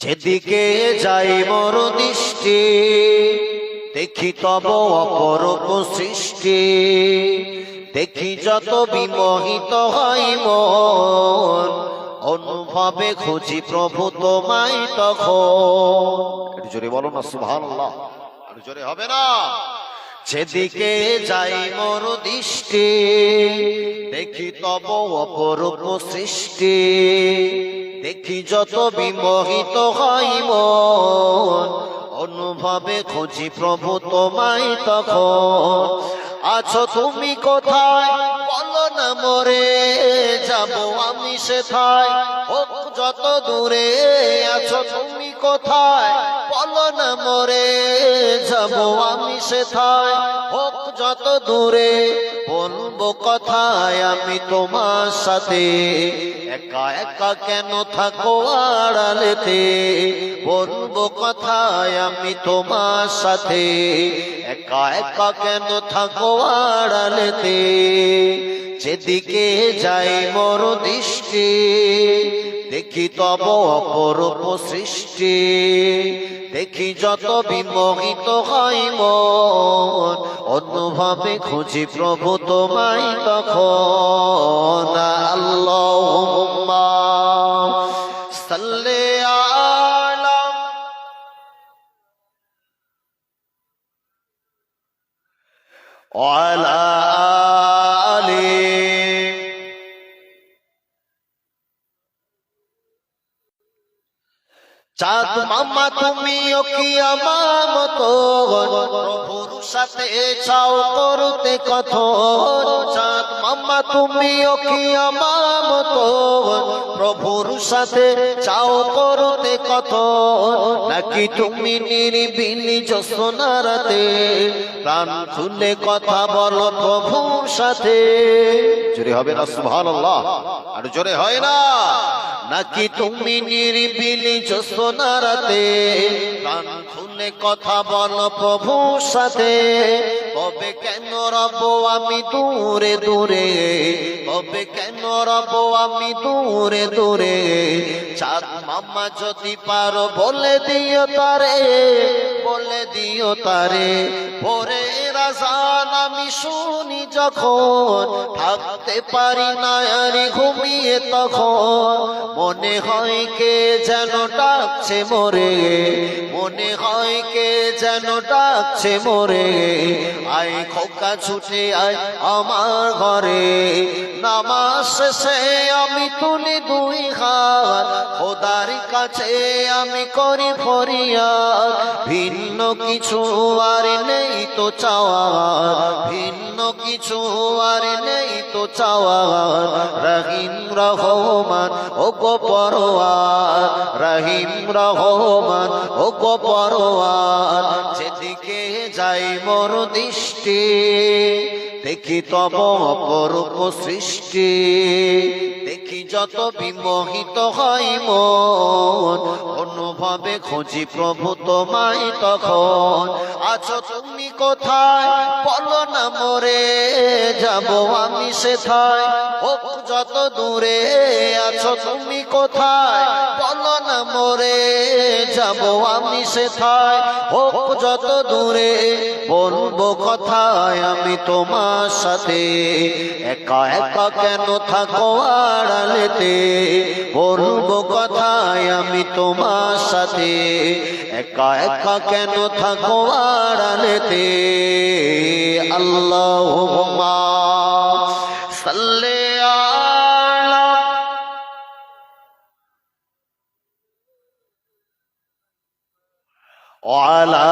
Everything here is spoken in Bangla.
যেদিকে যাই মর দৃষ্টি, দেখি তব অপরূপ সৃষ্টি। দেখি যত বিমোহিত হয় মন, অনুভবে খুঁজি প্রভু তোমায় তখন। জোরে বলো না, সুবহানাল্লাহ। একটু জোরে হবে না। যেদিকে যাই মোর দৃষ্টি, দেখি তব অপরূপ সৃষ্টি। দেখি যত বিমোহিত মন, অনুভবে খুঁজি প্রভু তোমায় তখন। আছো তুমি কোথায়? বলো না মরে, যাব আমি সেথায়। হোক যত দূরে, আছো তুমি কোথায়? বলো না মরে, যাব আমি সেথায়। হোক যত দূরে, বলব কথায় আমি তোমার সাথে। একা একা কেন থাকো আড়ালেতে? বলব কথায় আমি তোমার সাথে। একা একা কেন থাকো আড়ালেতে? যেদিকে যাই মর দৃষ্টি, দেখি তব অপরূপ সৃষ্টি। দেখি যত বিমোহিত হয় মন অন্যভাবে খুঁজি প্রভু তোমায় তখন। وعلى চাঁদ মামা, তুমিও কি আমার সাথে চাও করতে কথন চাঁদ মামা, তুমিও কি আমার প্রভুর সাথে চাও করতে কথন নাকি তুমি নিরিবিলি জোসনারাতে প্রাণ খুলে কথা বলো প্রভুর সাথে? জোরে হবে না, সুবহানাল্লাহ। আর জোরে হয় না। নাকি তুমি নিরিবিলি জোসনারাতে প্রাণ খুলে কথা বলো প্রভুর সাথে। তবে কেন রব আমি দূরে দূরে? তবে কেন রব আমি দূরে দূরে? চাঁদ মামা যদি পারো বলে দিও তারে, বলে দিও তারে। পরে রাজান আমি শুনি যখন, থাকতে পারি না আর ঘুমিয়ে তখন। মনে হয় কে যেন ডাকছে মোরে, মনে হয় কে যেন ডাকছে মোরে। আয় খোকা ছুটে আয় আমার ঘরে, নামাজ শেষে আমি তুলি দুই হাত। খোদার কাছে আমি করি ফরিয়াদ, ভিন্ন কিছু আর নেই তো চাওয়া। ভিন্ন কিছু আর নেই তো চাওয়া। রহিম রহমান, ও গো পরোয়ার। রহিম রহমান, ও গো পরোয়ার। যেদিকে যাই মোর দৃষ্টি, দেখি তব অপরূপ সৃষ্টি। যত বিমোহিত হয় মন অনুভবে খুঁজি প্রভু তোমায় তখন। আছো তুমি কোথায়? বলো না মরে, যাব আমি সেথায়। হোক যত দূরে আছো তুমি কোথায়? বলো না মরে যাব আমি সেথায়। হোক যত দূরে বলব কথায় আমি তোমার সাথে। একা একা কেন থাকো আড়ালেতে? বলব কথায় আমি তোমার সাথে। একা একা কেন থাকো আড়ালেতে? আল্লাহ সাল্লে আলা وعلى